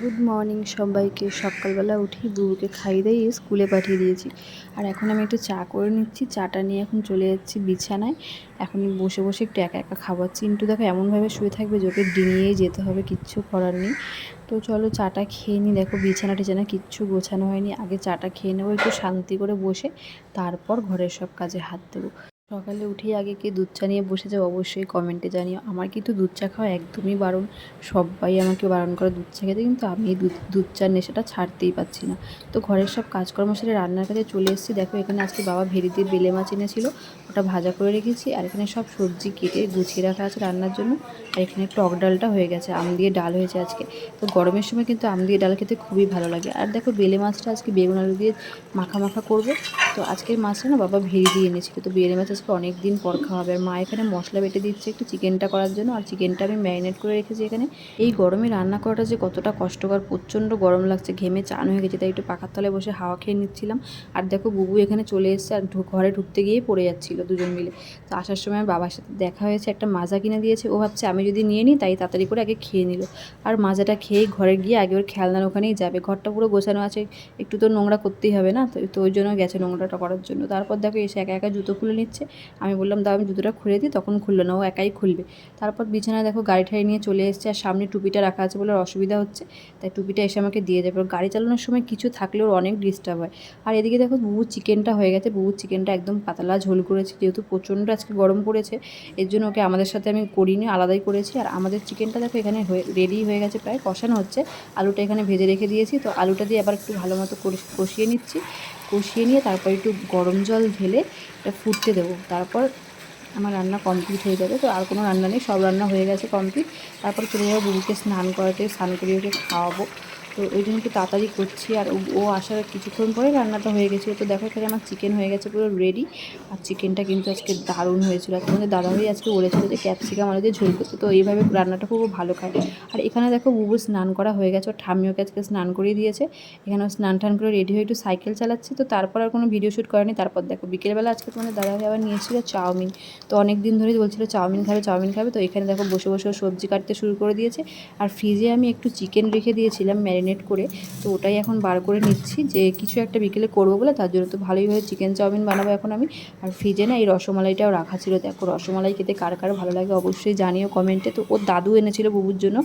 Good morning সবাইকে। সকালবেলা উঠেই বুবুকে খাইয়ে দিয়ে স্কুলে পাঠিয়ে দিয়েছি। আর এখন আমি একটু চা করে নিচ্ছি। চাটা নিয়ে এখন চলে যাচ্ছি বিছানায়। এখন বসে বসে একটু একা একা খাওয়াচ্ছি। চিন্টু দেখো, এমনভাবে শুয়ে থাকবে যে ডিঙিয়েই যেতে হবে, কিচ্ছু করার নেই। তো চলো চাটা খেয়ে নিই। দেখো বিছানা টিছানা কিচ্ছু গোছানো হয়নি। আগে চাটা খেয়ে নেব, একটু শান্তি করে বসে, তারপর ঘরের সব কাজে হাত দেবো। সকালে উঠেই আগে কে দুধ চা নিয়ে বসে যাও অবশ্যই কমেন্টে জানিও। আমার কিন্তু দুধ চা খাওয়া একদমই বারণ। সবাই আমাকে বারণ করে দুধ চা খেতে, কিন্তু আমি দুধ দুধ চার নেশাটা ছাড়তেই পারছি না। তো ঘরের সব কাজকর্ম সেরে রান্নার কাছে চলে এসেছি। দেখো, এখানে আজকে বাবা ভেড়ি দিয়ে বেলে মাছ এনেছিল। ওটা ভাজা করে রেখেছি আর এখানে সব সবজি কেটে গুছিয়ে রাখা আছে রান্নার জন্য। আর এখানে টক ডালটা হয়ে গেছে, আম দিয়ে ডাল হয়েছে আজকে। তো গরমের সময় কিন্তু আম দিয়ে ডাল খেতে খুবই ভালো লাগে। আর দেখো, বেলে মাছটা আজকে বেগুন আলু দিয়ে মাখা মাখা করব। তো আজকের মাছটা না বাবা ভেড়ি দিয়ে এনেছিল। তো বেলে মাছ আজকে অনেক দিন পর খাওয়া হবে। আর মা এখানে মশলা বেটে দিচ্ছে একটু চিকেনটা করার জন্য। আর চিকেনটা আমি ম্যারিনেট করে রেখেছি এখানে। এই গরমে রান্না করাটা যে কতটা কষ্টকর, প্রচণ্ড গরম লাগছে, ঘেমে চান হয়ে গেছে, তাই একটু পাখার তলায় বসে হাওয়া খেয়ে নিচ্ছিলাম। আর দেখো বুবু এখানে চলে এসছে আর ঘরে ঢুকতে গিয়ে পড়ে যাচ্ছিল দুজন মিলে। তো আসার সময় বাবার সাথে দেখা হয়েছে, একটা মাজা কিনে দিয়েছে। ও ভাবছে, আমি যদি নিয়ে নিই, তাই তাড়াতাড়ি করে আগে খেয়ে নিল। আর মাজাটা খেয়েই ঘরে গিয়ে আগে ওর খেলনার ওখানেই যাবে। ঘরটা পুরো গোছানো আছে, একটু তো নোংরা করতেই হবে না? তো ওই জন্য গেছে নোংরাটা করার জন্য। তারপর দেখো এসে একা একা জুতো খুলে নিচ্ছে। আমি বললাম, দাও, আমি জুতোটা খুলে দিই। তখন খুললো না, ও একাই খুলবে। তারপর বিছানায় দেখো গাড়ি ঠাড়ি নিয়ে চলে এসছে, আর সামনে টুপিটা রাখা আছে বলে অসুবিধা হচ্ছে, তাই টুপিটা এসে আমাকে দিয়ে যাবে গাড়ি চালানোর সময় কিছু থাকলেও অনেক ডিস্টার্ব হয়। আর এদিকে দেখো বুবুর চিকেনটা হয়ে গেছে, বুবুর চিকেনটা একদম পাতলা ঝোল করেছে, যেহেতু প্রচণ্ড আজকে গরম পড়েছে, এর জন্য ওকে আমাদের সাথে আমি করিনি, আলাদাই করেছি। আর আমাদের চিকেনটা দেখো এখানে রেডি হয়ে গেছে, প্রায় কষানো হচ্ছে। আলুটা এখানে ভেজে রেখে দিয়েছি, তো আলুটা দিয়ে আবার একটু ভালো মতো কষিয়ে নিচ্ছি। কষিয়ে নিয়ে তারপর একটু গরম জল ঢেলে এটা ফুটতে দেবো। তারপর আমার রান্না কমপ্লিট হয়ে যাবে। তো আর কোনো রান্না নেই, সব রান্না হয়ে গেছে কমপ্লিট তারপর চলে যাব বুবুকে স্নান করাতে, স্নান করিয়ে ওকে খাওয়াবো। তো ওই জন্য একটু তাড়াতাড়ি করছি আর ও- আসার কিছুক্ষণ পরে রান্নাটা হয়ে গেছিল তো দেখো এখানে আমার চিকেন হয়ে গেছে পুরো রেডি আর চিকেনটা কিন্তু আজকে দারুণ হয়েছিল। আর তোমাদের দাদাভাই আজকে বলেছিল যে ক্যাপসিকাম আলু দিয়ে ঝোল করতে। তো এইভাবে রান্নাটা খুব ভালো খায়। আর এখানে দেখো বুবু স্নান করা হয়ে গেছে। ওর ঠাম্মি ওকে আজকে স্নান করিয়ে দিয়েছে। এখানে স্নান টান করে রেডি হয়ে একটু সাইকেল চালাচ্ছে। তো তারপর আর কোনো ভিডিও শ্যুট করেনি। তারপর দেখো বিকেলবেলা আজকে তোমাদের দাদাভাই আবার নিয়েছিল চাউমিন। তো অনেক দিন ধরেই বলছিল চাউমিন খাবে চাউমিন খাবে। তো এখানে দেখো বসে বসে সবজি কাটতে শুরু করে দিয়েছে। আর ফ্রিজে আমি একটু চিকেন রেখে দিয়েছিলাম ম্যারিনেট করে, তো ওটাই এখন বার করে নিচ্ছি। যে কিছু একটা বিকেলে করব বলে, তার জন্য তো ভালোইভাবে চিকেন চাউমিন বানাবো এখন আমি। আর ফ্রিজে না এই রসমালাইটাও রাখা ছিল। দেখো রসমালাই খেতে কার কার ভালো লাগে অবশ্যই জানিও কমেন্টে তো ওর দাদু এনেছিল বুবুর জন্য,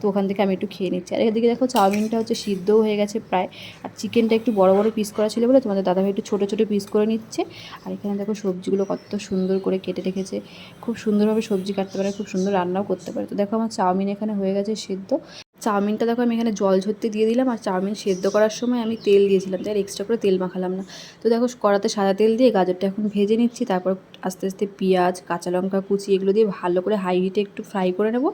তো ওখান থেকে আমি একটু খেয়ে নিচ্ছি। আর এদিকে দেখো চাউমিনটা হচ্ছে সিদ্ধও হয়ে গেছে প্রায়। আর চিকেনটা একটু বড় বড় পিস করা ছিল বলে তোমাদের দাদাভাই একটু ছোটো ছোটো পিস করে নিচ্ছে। আর এখানে দেখো সবজিগুলো কত সুন্দর করে কেটে রেখেছে। খুব সুন্দরভাবে সবজি কাটতে পারে, খুব সুন্দর রান্নাও করতে পারে। তো দেখো আমার চাউমিন এখানে হয়ে গেছে সিদ্ধ। চাউমিনটা দেখো আমি এখানে জল ঝরতে দিয়ে দিলাম আর চাউমিন সেদ্ধ করার সময় আমি তেল দিয়েছিলাম, তাই এক্সট্রা করে তেল মাখালাম না। তো দেখো কড়াতে সাদা তেল দিয়ে গাজরটা এখন ভেজে নিচ্ছি, তারপর আস্তে আস্তে পেঁয়াজ, কাঁচা লঙ্কা কুচি এগুলো দিয়ে ভালো করে হাই হিটে একটু ফ্রাই করে নেব।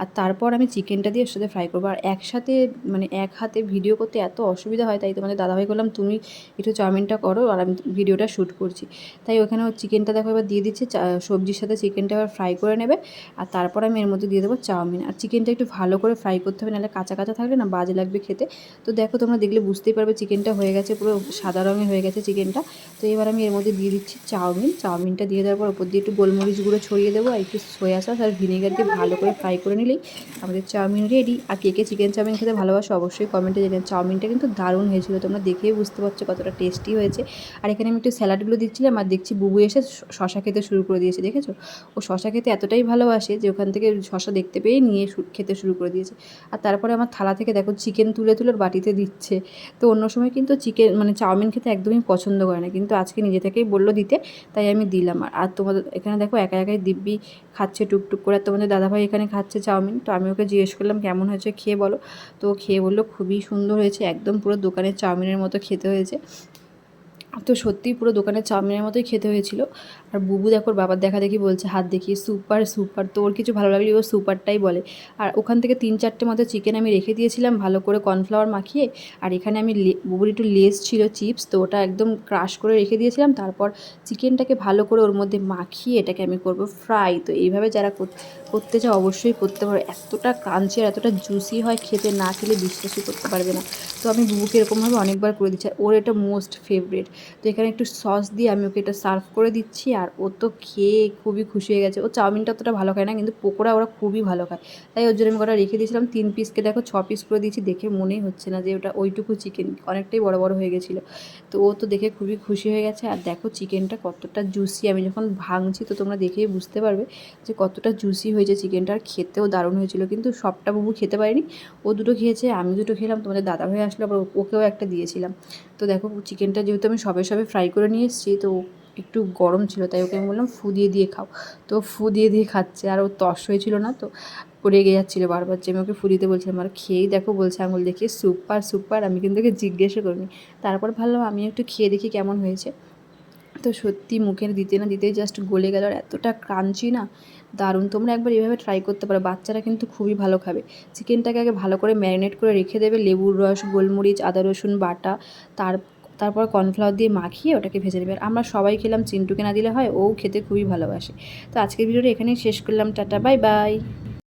আর তারপর আমি চিকেনটা দিয়ে এর সাথে ফ্রাই করব। আর একসাথে মানে এক হাতে ভিডিও করতে এত অসুবিধা হয়, তাই তোমাদের দাদাভাই করলাম তুমি একটু চাউমিনটা করো আর আমি ভিডিওটা শ্যুট করছি। তাই ওখানে চিকেনটা দেখো এবার দিয়ে দিচ্ছে সবজির সাথে চিকেনটা এবার ফ্রাই করে নেবে। আর তারপর আমি এর মধ্যে দিয়ে দেবো চাউমিন। আর চিকেনটা একটু ভালো করে ফ্রাই করতে হবে, নাহলে কাঁচা কাঁচা থাকলে না বাজে লাগবে খেতে। তো দেখো তোমরা দেখলে বুঝতেই পারবে চিকেনটা হয়ে গেছে, পুরো সাদা রঙের হয়ে গেছে চিকেনটা তো এবার আমি এর মধ্যে দিয়ে দিচ্ছি চাউমিন। চাউমিনটা দিয়ে দেওয়ার পর ওপর দিয়ে একটু গোলমরিচ গুঁড়ো ছড়িয়ে দেবো আর একটু সয়া সস আর ভিনেগার দিয়ে ভালো করে ফ্রাই করে নিলেই আমাদের চাউমিন রেডি আর কে কে চিকেন চাউমিন খেতে ভালোবাসো অবশ্যই কমেন্টে জানান চাউমিনটা কিন্তু দারুণ হয়েছিল, তোমরা দেখেই বুঝতে পারছ কতটা টেস্টি হয়েছে। আর এখানে আমি একটু স্যালাডগুলো দিচ্ছিলাম আর দেখছি বুবু এসে শশা খেতে শুরু করে দিয়েছে, দেখেছ? ও শশা খেতে এতটাই ভালোবাসে যে ওখান থেকে শশা দেখতে পেয়ে নিয়ে খেতে শুরু করে দিয়েছে। আর তারপরে আমার থালা থেকে দেখো চিকেন তুলে তুলে বাটিতে দিচ্ছে। তো অন্য সময় কিন্তু চিকেন মানে চাউমিন খেতে একদমই পছন্দ করে না, কিন্তু আজকে নিজে থেকেই বলল দিতে, তাই আমি দিলাম। আর তোমাদের এখানে দেখো একা একাই দিব্যি খাচ্ছে টুকটুক করে। তোমাদের দাদাভাই এখানে খাচ্ছে চাউমিন। তো আমি ওকে জিজ্ঞেস করলাম, কেমন হয়েছে খেয়ে বলো? তো খেয়ে বলল, খুবই সুন্দর হয়েছে। একদম পুরো দোকানের চাউমিনের মতো খেতে হয়েছে। তো সত্যিই পুরো দোকানের চাউমিনের মতোই খেতে হয়েছিল। আর বুবু দেখো বাবার দেখা দেখি বলছে, হাত দেখিয়ে সুপার সুপার। তো ওর কিছু ভালো লাগলে ও সুপারটাই বলে। আর ওখান থেকে তিন চারটে মতো চিকেন আমি রেখে দিয়েছিলাম, ভালো করে কর্নফ্লাওয়ার মাখিয়ে। আর এখানে আমি বুবুর একটু লেস ছিল চিপস তো ওটা একদম ক্রাশ করে রেখে দিয়েছিলাম। তারপর চিকেনটাকে ভালো করে ওর মধ্যে মাখিয়ে এটাকে আমি করব ফ্রাই তো এইভাবে যারা করতে চাও অবশ্যই করতে পারো। এতটা ক্রাঞ্চি আর এতটা জুসি হয়, খেতে না খেলে বিশ্বাসই করতে পারবে না। তো আমি বুবুকে এরকমভাবে অনেকবার করে দিচ্ছি, আর ওর এটা মোস্ট ফেভারিট তো এখানে একটু সস দিয়ে আমি ওকে এটা সার্ভ করে দিচ্ছি। আর ও তো খেয়ে খুবই খুশি হয়ে গেছে। ও চাউমিনটা অতটা ভালো খায় না, কিন্তু পকোড়া ওরা খুবই ভালো খায়। তাই ওর জন্য আমি কটা রেখে দিয়েছিলাম। তিন পিসকে দেখো, ছ পিস করে দিয়েছি। দেখে মনেই হচ্ছে না যে ওটা ওইটুকু চিকেন অনেকটাই বড় বড় হয়ে গেছিল। তো ও তো দেখে খুবই খুশি হয়ে গেছে। আর দেখো চিকেনটা কতটা জুসি আমি যখন ভাঙছি তো তোমরা দেখেই বুঝতে পারবে যে কতটা জুসি হয়েছে চিকেনটা আর খেতেও দারুণ হয়েছিল, কিন্তু সবটা বাবু খেতে পারিনি। ও দুটো খেয়েছে, আমি দুটো খেলাম, তোমাদের দাদা ভাই আসলো, আবার ওকেও একটা দিয়েছিলাম। তো দেখো চিকেনটা যেহেতু আমি সবে সবে ফ্রাই করে নিয়ে এসেছি, তো একটু গরম ছিল, তাই ওকে আমি বললাম, ফু দিয়ে দিয়ে খাও। তো ফু দিয়ে দিয়ে খাচ্ছে, আর ও তস হয়েছিল না তো রেগে যাচ্ছিল বারবার। যে আমি ওকে ফু দিতে বলছিলাম, আর খেয়েই দেখো, বলছে আঙুল দেখিয়ে সুপার সুপার, আমি কিন্তু ওকে জিজ্ঞেসও করিনি। তারপর ভাবলাম আমি একটু খেয়ে দেখি কেমন হয়েছে। তো সত্যি মুখে দিতে না দিতেই জাস্ট গলে গেল, আর এতটা ক্রাঞ্চি না, দারুণ। তোমরা একবার এভাবে ট্রাই করতে পারো, বাচ্চারা কিন্তু খুবই ভালো খাবে। চিকেনটাকে আগে ভালো করে ম্যারিনেট করে রেখে দেবে, লেবুর রস, গোলমরিচ, আদা রসুন বাটা, তার তারপর কর্নফ্লাওয়ার দিয়ে মাখিয়ে ওটাকে ভেজে নেবে। আর আমরা সবাই খেলাম চিন্টুকে না দিলে হয়, ও খেতে খুবই ভালোবাসে। তো আজকের ভিডিওটা এখানেই শেষ করলাম। Tata, bye bye.